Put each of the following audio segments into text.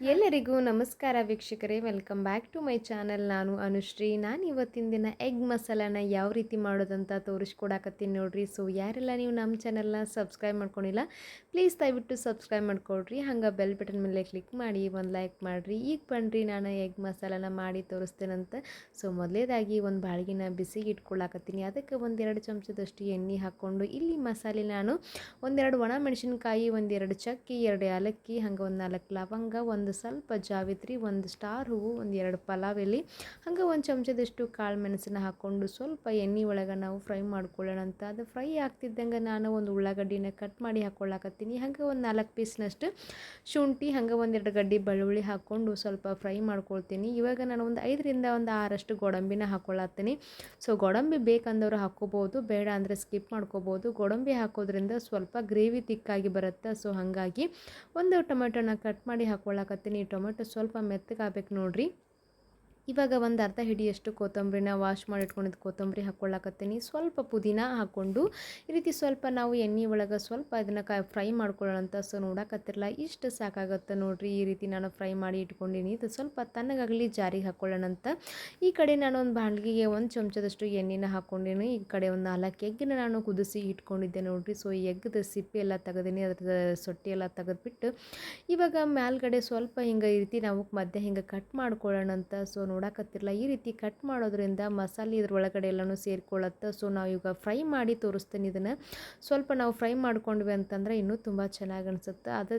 ಎಲ್ಲರಿಗೂ ನಮಸ್ಕಾರ ವೀಕ್ಷಕರೇ, welcome back to my channel. ನಾನು ಅನುಶ್ರೀ. ನಾನು ಇವತ್ತಿನ ದಿನ ಎಗ್ ಮಸಾಲಾನ ಯಾವ ರೀತಿ ಮಾಡೋದಂತ ತೋರಿಸ್ಕೊಡಕತ್ತೀನಿ ನೋಡ್ರಿ. ಸೊ ಯಾರೆಲ್ಲ ನೀವು ನಮ್ಮ ಚಾನಲ್ನ ಸಬ್ಸ್ಕ್ರೈಬ್ ಮಾಡ್ಕೊಂಡಿಲ್ಲ ಪ್ಲೀಸ್ ದಯವಿಟ್ಟು ಸಬ್ಸ್ಕ್ರೈಬ್ ಮಾಡ್ಕೊಳ್ರಿ. ಹಂಗೆ ಬೆಲ್ ಬಟನ್ ಮೇಲೆ ಕ್ಲಿಕ್ ಮಾಡಿ, ಒಂದು ಲೈಕ್ ಮಾಡಿರಿ. ಈಗ ಬನ್ನಿರಿ ನಾನು ಎಗ್ ಮಸಾಲಾನ ಮಾಡಿ ತೋರಿಸ್ತೇನಂತ ಸೊ ಮೊದಲೇದಾಗಿ ಒಂದು ಬಾಳ್ಗಿನ ಬಿಸಿಗೆ ಇಟ್ಕೊಳಕತ್ತೀನಿ. ಅದಕ್ಕೆ ಒಂದೆರಡು ಚಮಚದಷ್ಟು ಎಣ್ಣೆ ಹಾಕ್ಕೊಂಡು, ಇಲ್ಲಿ ಮಸಾಲೆ ನಾನು ಒಂದೆರಡು ಒಣ ಮೆಣಸಿನ್ಕಾಯಿ ಒಂದೆರಡು ಚಕ್ಕಿ, ಎರಡು ಏಲಕ್ಕಿ ಹಂಗೆ ಒಂದು ನಾಲ್ಕು ಲವಂಗ, ಒಂದು ಸ್ವಲ್ಪ ಜಾವಿತ್ರಿ, ಒಂದು ಸ್ಟಾರ್ ಹೂವು, ಒಂದು ಎರಡು ಪಲಾವ್ ಎಲೆ ಹಂಗೆ ಒಂದು ಚಮಚದಷ್ಟು ಕಾಳು ಮೆಣಸನ್ನ ಹಾಕ್ಕೊಂಡು ಸ್ವಲ್ಪ ಎಣ್ಣೆ ಒಳಗೆ ನಾವು ಫ್ರೈ ಮಾಡ್ಕೊಳ್ಳೋಣ ಅಂತ. ಅದು ಫ್ರೈ ಆಗ್ತಿದ್ದಂಗೆ ನಾನು ಒಂದು ಉಳ್ಳಾಗಡ್ಡಿನ ಕಟ್ ಮಾಡಿ ಹಾಕ್ಕೊಳ್ಳಾಕತ್ತೀನಿ ಹಂಗೆ ಒಂದು ನಾಲ್ಕು ಪೀಸ್ನಷ್ಟು ಶುಂಠಿ, ಹಂಗೆ ಒಂದೆರಡು ಗಡ್ಡಿ ಬೆಳ್ಳುಳ್ಳಿ ಹಾಕ್ಕೊಂಡು ಸ್ವಲ್ಪ ಫ್ರೈ ಮಾಡ್ಕೊಳ್ತೀನಿ. ಇವಾಗ ನಾನು ಒಂದು ಐದರಿಂದ ಒಂದು ಆರಷ್ಟು ಗೋಡಂಬಿನ ಹಾಕ್ಕೊಳ್ಳತ್ತೀನಿ ಸೊ, ಗೋಡಂಬಿ ಬೇಕಂದವರು ಹಾಕ್ಕೋಬೋದು, ಬೇಡ ಅಂದರೆ ಸ್ಕಿಪ್ ಮಾಡ್ಕೋಬೋದು. ಗೋಡಂಬಿ ಹಾಕೋದ್ರಿಂದ ಸ್ವಲ್ಪ ಗ್ರೇವಿ ತಿಕ್ಕಾಗಿ ಬರುತ್ತೆ. ಸೊ, ಹಾಗಾಗಿ ಒಂದು ಟೊಮೆಟೊನ ಕಟ್ ಮಾಡಿ ಹಾಕ್ಕೊಳ್ಳಾಕತ್ತೀನಿ ಟೊಮೆಟೊ ಸ್ವಲ್ಪ ಮೆತ್ತಗಾಗಬೇಕು ನೋಡ್ರಿ. ಇವಾಗ ಒಂದು ಅರ್ಧ ಹಿಡಿಯಷ್ಟು ಕೊತ್ತಂಬರಿನ ವಾಶ್ ಮಾಡಿ ಇಟ್ಕೊಂಡಿದ್ದು ಕೊತ್ತಂಬರಿ ಹಾಕ್ಕೊಳ್ಳಾಕತ್ತೀನಿ ಸ್ವಲ್ಪ ಪುದೀನ ಹಾಕ್ಕೊಂಡು ಈ ರೀತಿ ಸ್ವಲ್ಪ ನಾವು ಎಣ್ಣೆ ಒಳಗೆ ಸ್ವಲ್ಪ ಇದನ್ನು ಕ ಫ್ರೈ ಅಂತ ಸೊ ನೋಡಕತ್ತಿರಲ್ಲ ಇಷ್ಟು ಸಾಕಾಗುತ್ತೆ ನೋಡಿರಿ ಈ ರೀತಿ ನಾನು ಫ್ರೈ ಮಾಡಿ ಇಟ್ಕೊಂಡಿನಿ. ಇದು ಸ್ವಲ್ಪ ತಣ್ಣಗಾಗಲಿ ಜಾರಿಗೆ ಹಾಕ್ಕೊಳ್ಳೋಣಂತ ಈ ಕಡೆ ನಾನು ಒಂದು ಬಾಣಲಿಗೆ ಒಂದು ಚಮಚದಷ್ಟು ಎಣ್ಣೆನ ಹಾಕ್ಕೊಂಡಿನಿ ಈ ಕಡೆ ಒಂದು ನಾಲ್ಕು ಎಗ್ಗಿನ ನಾನು ಕುದಿಸಿ ಇಟ್ಕೊಂಡಿದ್ದೆ ನೋಡಿರಿ. ಸೊ ಈ ಎಗ್ಗದ ಸಿಪ್ಪೆ ಎಲ್ಲ ತೆಗೆದಿನಿ ಅದ್ರ ಸೊಟ್ಟಿ ಎಲ್ಲ ತೆಗೆದ್ಬಿಟ್ಟು ಇವಾಗ ಮೇಲ್ಗಡೆ ಸ್ವಲ್ಪ ಹಿಂಗೆ ಈ ರೀತಿ ನಾವು ಮಧ್ಯ ಹಿಂಗೆ ಕಟ್ ಮಾಡ್ಕೊಳ್ಳೋಣ ಅಂತ ಸೊ ನೋಡಕತ್ತಿರಲ್ಲ ಈ ರೀತಿ ಕಟ್ ಮಾಡೋದ್ರಿಂದ ಮಸಾಲೆ ಇದ್ರ ಒಳಗಡೆ ಎಲ್ಲನೂ ಸೇರಿಕೊಳ್ಳುತ್ತೆ ಸೊ ನಾವು ಈಗ ಫ್ರೈ ಮಾಡಿ ತೋರಿಸ್ತೀನಿ ಇದನ್ನು. ಸ್ವಲ್ಪ ನಾವು ಫ್ರೈ ಮಾಡ್ಕೊಂಡ್ವಿ ಅಂತಂದರೆ ಇನ್ನೂ ತುಂಬ ಚೆನ್ನಾಗಿ ಅನಿಸುತ್ತೆ. ಅದು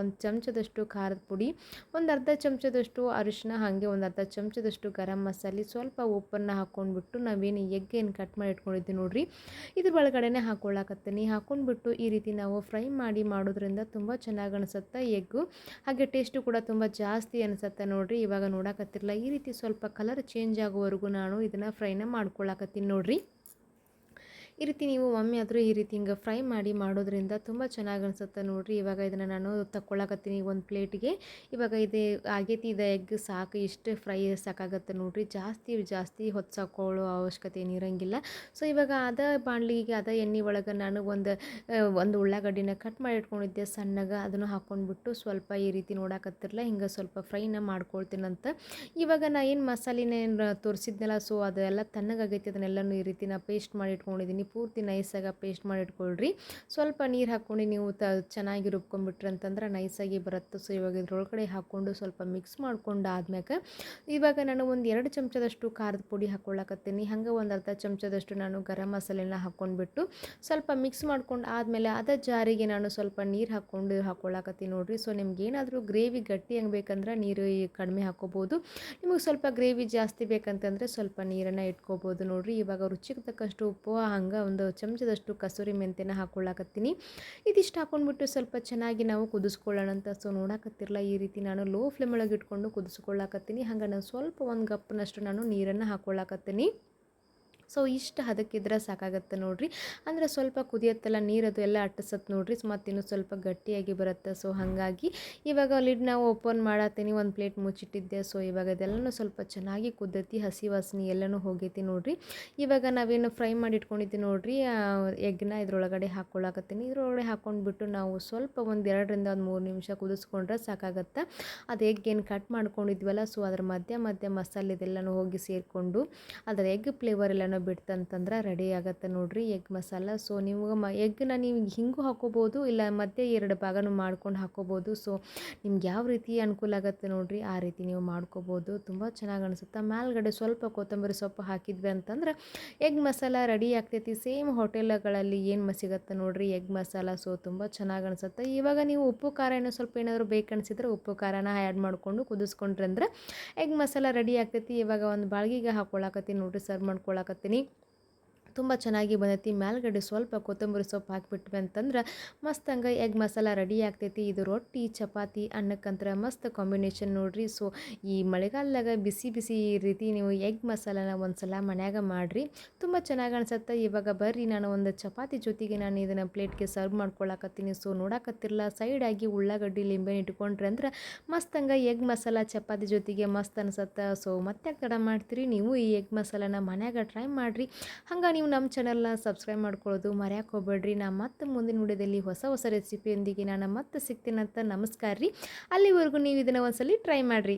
ಒಂದು ಚಮಚದಷ್ಟು ಖಾರದ ಪುಡಿ, ಒಂದು ಅರ್ಧ ಚಮಚದಷ್ಟು ಅರಿಶಿನ ಹಾಗೆ ಒಂದು ಅರ್ಧ ಚಮಚದಷ್ಟು ಗರಂ ಮಸಾಲೆ, ಸ್ವಲ್ಪ ಉಪ್ಪನ್ನು ಹಾಕ್ಕೊಂಡ್ಬಿಟ್ಟು ನಾವೇನು ಎಗ್ ಏನು ಕಟ್ ಮಾಡಿ ಇಟ್ಕೊಂಡಿದ್ದೀವಿ ನೋಡಿರಿ ಇದ್ರ ಒಳಗಡೆನೆ ಹಾಕ್ಕೊಳ್ಳಾಕತ್ತೀನಿ ಹಾಕ್ಕೊಂಡ್ಬಿಟ್ಟು ಈ ರೀತಿ ನಾವು ಫ್ರೈ ಮಾಡಿ ಮಾಡೋದ್ರಿಂದ ತುಂಬ ಚೆನ್ನಾಗಿ ಅನಿಸುತ್ತೆ ಎಗ್ಗು. ಹಾಗೆ ಟೇಸ್ಟು ಕೂಡ ತುಂಬ ಜಾಸ್ತಿ ಅನಿಸುತ್ತೆ ನೋಡಿರಿ. ಇವಾಗ ನೋಡಕತ್ತಿರಲ್ಲ ಈ ರೀತಿ ಸ್ವಲ್ಪ ಕಲರ್ ಚೇಂಜ್ ಆಗೋವರೆಗೂ ನಾನು ಇದನ್ನು ಫ್ರೈನ ಮಾಡ್ಕೊಳಕತ್ತೀನಿ ನೋಡ್ರಿ. ಈ ರೀತಿ ನೀವು ಒಮ್ಮೆ ಆದರೂ ಈ ರೀತಿ ಹಿಂಗೆ ಫ್ರೈ ಮಾಡಿ ಮಾಡೋದ್ರಿಂದ ತುಂಬ ಚೆನ್ನಾಗಿ ಅನಿಸುತ್ತೆ ನೋಡಿರಿ. ಇವಾಗ ಇದನ್ನು ನಾನು ತಕ್ಕೊಳಕತ್ತೀನಿ ಒಂದು ಪ್ಲೇಟಿಗೆ. ಇವಾಗ ಇದು ಆಗೈತಿ ಇದು ಎಗ್ ಸಾಕು, ಇಷ್ಟು ಫ್ರೈ ಸಾಕಾಗತ್ತೆ ನೋಡಿರಿ. ಜಾಸ್ತಿ ಜಾಸ್ತಿ ಹೊತ್ಸಾಕೊಳ್ಳೋ ಅವಶ್ಯಕತೆ ಏನಿರಂಗಿಲ್ಲ ಸೊ ಇವಾಗ ಅದ ಬಾಣಲಿಗೆ, ಅದ ಎಣ್ಣೆ ಒಳಗೆ ನಾನು ಒಂದು ಒಂದು ಉಳ್ಳಾಗಡ್ಡಿನ ಕಟ್ ಮಾಡಿ ಇಟ್ಕೊಂಡಿದ್ದೆ ಸಣ್ಣಗೆ. ಅದನ್ನು ಹಾಕ್ಕೊಂಡ್ಬಿಟ್ಟು ಸ್ವಲ್ಪ ಈ ರೀತಿ ನೋಡಾಕತ್ತಿರಲ್ಲ ಹಿಂಗೆ ಸ್ವಲ್ಪ ಫ್ರೈನ ಮಾಡ್ಕೊಳ್ತೀನಂತ. ಇವಾಗ ನಾ ಏನು ಮಸಾಲಿನ ತೋರಿಸಿದ್ನಲ್ಲ ಸೊ ಅದೆಲ್ಲ ತಣ್ಣಗಾಗೈತಿ. ಅದನ್ನೆಲ್ಲನೂ ಈ ರೀತಿ ನಾ ಪೇಸ್ಟ್ ಮಾಡಿ ಇಟ್ಕೊಂಡಿದ್ದೀನಿ. ಪೂರ್ತಿ ನೈಸಾಗಿ ಪೇಸ್ಟ್ ಮಾಡಿ ಇಟ್ಕೊಳ್ರಿ. ಸ್ವಲ್ಪ ನೀರು ಹಾಕ್ಕೊಂಡು ನೀವು ತ ಚೆನ್ನಾಗಿ ರುಬ್ಕೊಂಡ್ಬಿಟ್ರಿ ಅಂತಂದ್ರೆ ನೈಸಾಗಿ ಬರುತ್ತೆ. ಸೊ ಇವಾಗ ಇದ್ರೊಳಗಡೆ ಹಾಕ್ಕೊಂಡು ಸ್ವಲ್ಪ ಮಿಕ್ಸ್ ಮಾಡ್ಕೊಂಡು ಆದ್ಮ್ಯಾಗ ಇವಾಗ ನಾನು ಒಂದು ಎರಡು ಚಮಚದಷ್ಟು ಖಾರದ ಪುಡಿ ಹಾಕ್ಕೊಳ್ಳಕತ್ತೀನಿ ಹಂಗೆ ಒಂದು ಅರ್ಧ ಚಮಚದಷ್ಟು ನಾನು ಗರಂ ಮಸಾಲೆನ ಹಾಕ್ಕೊಂಡ್ಬಿಟ್ಟು ಸ್ವಲ್ಪ ಮಿಕ್ಸ್ ಮಾಡ್ಕೊಂಡು ಆದಮೇಲೆ ಅದ ಜಾರಿಗೆ ನಾನು ಸ್ವಲ್ಪ ನೀರು ಹಾಕ್ಕೊಂಡು ಹಾಕ್ಕೊಳ್ಳಕತ್ತೀನಿ ನೋಡಿರಿ. ಸೊ ನಿಮ್ಗೆ ಏನಾದರೂ ಗ್ರೇವಿ ಗಟ್ಟಿ ಹಂಗೆ ಬೇಕಂದ್ರೆ ನೀರು ಕಡಿಮೆ ಹಾಕ್ಕೋಬೋದು. ನಿಮಗೆ ಸ್ವಲ್ಪ ಗ್ರೇವಿ ಜಾಸ್ತಿ ಬೇಕಂತಂದರೆ ಸ್ವಲ್ಪ ನೀರನ್ನು ಇಟ್ಕೋಬೋದು ನೋಡಿರಿ. ಇವಾಗ ರುಚಿಗೆ ತಕ್ಕಷ್ಟು ಉಪ್ಪು, ಹಂಗೆ ಒಂದು ಚಮಚದಷ್ಟು ಕಸೂರಿ ಮೆಂತ್ಯನ ಹಾಕ್ಕೊಳ್ಳಾಕತ್ತೀನಿ ಇದಿಷ್ಟು ಹಾಕೊಂಡ್ಬಿಟ್ಟು ಸ್ವಲ್ಪ ಚೆನ್ನಾಗಿ ನಾವು ಕುದಿಸ್ಕೊಳ್ಳೋಣ ಅಂತ ಸೊ ನೋಡಕತ್ತಿರಲ್ಲ ಈ ರೀತಿ ನಾನು ಲೋ ಫ್ಲೇಮ್ ಒಳಗೆ ಇಟ್ಕೊಂಡು ಕುದಿಸ್ಕೊಳ್ಳಾಕತ್ತೀನಿ. ಹಂಗೆ ನಾನು ಸ್ವಲ್ಪ ಒಂದು ಗಪ್ನಷ್ಟು ನಾನು ನೀರನ್ನು ಹಾಕ್ಕೊಳ್ಳಾಕತ್ತೀನಿ ಸೊ ಇಷ್ಟು ಹದಕ್ಕಿದ್ರೆ ಸಾಕಾಗತ್ತೆ ನೋಡಿರಿ. ಅಂದರೆ ಸ್ವಲ್ಪ ಕುದಿಯತ್ತಲ್ಲ, ನೀರದು ಎಲ್ಲ ಅಟ್ಟಿಸತ್ತೆ ನೋಡಿರಿ. ಮತ್ತು ಸ್ವಲ್ಪ ಗಟ್ಟಿಯಾಗಿ ಬರುತ್ತೆ. ಸೊ ಹಾಗಾಗಿ ಇವಾಗ ಲಿಡ್ ನಾವು ಓಪನ್ ಮಾಡತ್ತೀನಿ ಒಂದು ಪ್ಲೇಟ್ ಮುಚ್ಚಿಟ್ಟಿದ್ದೆ. ಸೊ ಇವಾಗ ಅದೆಲ್ಲನೂ ಸ್ವಲ್ಪ ಚೆನ್ನಾಗಿ ಕುದ್ದತಿ, ಹಸಿ ವಾಸನೆ ಎಲ್ಲನೂ ಹೋಗೈತಿ ನೋಡಿರಿ. ಇವಾಗ ನಾವೇನು ಫ್ರೈ ಮಾಡಿ ಇಟ್ಕೊಂಡಿದ್ದೀವಿ ನೋಡಿರಿ ಎಗ್ನ ಇದ್ರೊಳಗಡೆ ಹಾಕ್ಕೊಳ್ಳಾಕತ್ತೀನಿ ಇದ್ರೊಳಗಡೆ ಹಾಕ್ಕೊಂಡ್ಬಿಟ್ಟು ನಾವು ಸ್ವಲ್ಪ ಒಂದು ಎರಡರಿಂದ ಒಂದು ಮೂರು ನಿಮಿಷ ಕುದಿಸ್ಕೊಂಡ್ರೆ ಸಾಕಾಗತ್ತೆ. ಅದು ಎಗ್ ಏನು ಕಟ್ ಮಾಡ್ಕೊಂಡಿದ್ವಲ್ಲ, ಸೊ ಅದ್ರ ಮಧ್ಯ ಮಧ್ಯ ಮಸಾಲೆ ಇದೆಲ್ಲನೂ ಹೋಗಿ ಸೇರಿಕೊಂಡು ಅದರ ಎಗ್ ಫ್ಲೇವರ್ ಎಲ್ಲನೂ ಬಿಡ್ತಂತಂದ್ರೆ ರೆಡಿ ಆಗುತ್ತೆ ನೋಡಿರಿ ಎಗ್ ಮಸಾಲ. ಸೊ ನೀವು ಮ ಎಗ್ನ ನೀವು ಹಿಂಗೂ ಹಾಕೋಬೋದು, ಇಲ್ಲ ಮತ್ತೆ ಎರಡು ಭಾಗನೂ ಮಾಡ್ಕೊಂಡು ಹಾಕೋಬೋದು. ಸೊ ನಿಮ್ಗೆ ಯಾವ ರೀತಿ ಅನುಕೂಲ ಆಗುತ್ತೆ ನೋಡಿರಿ, ಆ ರೀತಿ ನೀವು ಮಾಡ್ಕೋಬೋದು. ತುಂಬ ಚೆನ್ನಾಗಿ ಅನಿಸುತ್ತೆ. ಮೇಲ್ಗಡೆ ಸ್ವಲ್ಪ ಕೊತ್ತಂಬರಿ ಸೊಪ್ಪು ಹಾಕಿದ್ವಿ ಅಂತಂದ್ರೆ ಎಗ್ ಮಸಾಲ ರೆಡಿ ಆಗ್ತೈತಿ. ಸೇಮ್ ಹೋಟೆಲ್ಗಳಲ್ಲಿ ಏನು ಸಿಗತ್ತೆ ನೋಡಿರಿ ಎಗ್ ಮಸಾಲ. ಸೊ ತುಂಬ ಚೆನ್ನಾಗಿ ಅನಿಸುತ್ತೆ. ಇವಾಗ ನೀವು ಉಪ್ಪು, ಖಾರ ಏನೋ ಸ್ವಲ್ಪ ಏನಾದರೂ ಬೇಕನ್ಸಿದ್ರೆ ಉಪ್ಪು, ಖಾರನ ಆ್ಯಡ್ ಮಾಡಿಕೊಂಡು ಕುದಿಸ್ಕೊಂಡ್ರೆ ಅಂದರೆ ಎಗ್ ಮಸಾಲ ರೆಡಿ ಆಗ್ತೈತಿ. ಇವಾಗ ಒಂದು ಬಾಳ್ಗಿಗೆ ಹಾಕ್ಕೊಳಕತ್ತೀನಿ ನೋಡಿರಿ ಸರ್ವ್ ಮಾಡ್ಕೊಳಕತ್ತೀನಿ. ಮಾಡ್ತೀನಿ ತುಂಬ ಚೆನ್ನಾಗಿ ಬಂದೈತಿ. ಮೇಲ್ಗಡೆ ಸ್ವಲ್ಪ ಕೊತ್ತಂಬರಿ ಸೊಪ್ಪು ಹಾಕಿಬಿಟ್ವಿ ಅಂತಂದ್ರೆ ಮಸ್ತ್ ಹಂಗೆ ಎಗ್ ಮಸಾಲ ರೆಡಿ ಆಗ್ತೈತಿ. ಇದು ರೊಟ್ಟಿ, ಚಪಾತಿ ಅನ್ನಕ್ಕಂತ್ರ ಮಸ್ತ್ ಕಾಂಬಿನೇಷನ್ ನೋಡಿರಿ. ಸೊ ಈ ಮಳೆಗಾಲದಾಗ ಬಿಸಿ ಬಿಸಿ ಈ ರೀತಿ ನೀವು ಎಗ್ ಮಸಾಲನ ಒಂದು ಸಲ ಮನ್ಯಾಗ ಮಾಡಿರಿ. ತುಂಬ ಚೆನ್ನಾಗಿ ಅನಿಸುತ್ತೆ. ಇವಾಗ ಬರ್ರಿ, ನಾನು ಒಂದು ಚಪಾತಿ ಜೊತೆಗೆ ನಾನು ಇದನ್ನು ಪ್ಲೇಟ್ಗೆ ಸರ್ವ್ ಮಾಡ್ಕೊಳಕತ್ತೀನಿ. ಸೊ ನೋಡಕತ್ತಿರಲ್ಲ ಸೈಡಾಗಿ ಉಳ್ಳಾಗಡ್ಡಿ ಲಿಂಬೆನ ಇಟ್ಕೊಂಡ್ರೆ ಅಂದ್ರೆ ಮಸ್ತ್ ಹಂಗೆ ಎಗ್ ಮಸಾಲ, ಚಪಾತಿ ಜೊತೆಗೆ ಮಸ್ತ್ ಅನಿಸುತ್ತೆ. ಸೊ ಮತ್ತೆ ತಡ ಮಾಡ್ತೀರಿ? ನೀವು ಈ ಎಗ್ ಮಸಾಲನ ಮನ್ಯಾಗ ಟ್ರೈ ಮಾಡಿರಿ. ಹಂಗೆ ನೀವು ನಮ್ಮ ಚಾನಲ್ನ ಸಬ್ಸ್ಕ್ರೈಬ್ ಮಾಡ್ಕೊಳ್ಳೋದು ಮರೆಯಕ್ಕೆ ಹೋಗ್ಬೇಡ್ರಿ. ನಾ ಮತ್ತೆ ಮುಂದಿನ ವಿಡಿಯೋದಲ್ಲಿ ಹೊಸ ಹೊಸ ರೆಸಿಪಿಯೊಂದಿಗೆ ನಾನು ಮತ್ತೆ ಸಿಗ್ತೀನಂತ ನಮಸ್ಕಾರ ರೀ. ಅಲ್ಲಿವರೆಗೂ ನೀವು ಇದನ್ನು ಒಂದ್ಸಲಿ ಟ್ರೈ ಮಾಡಿರಿ.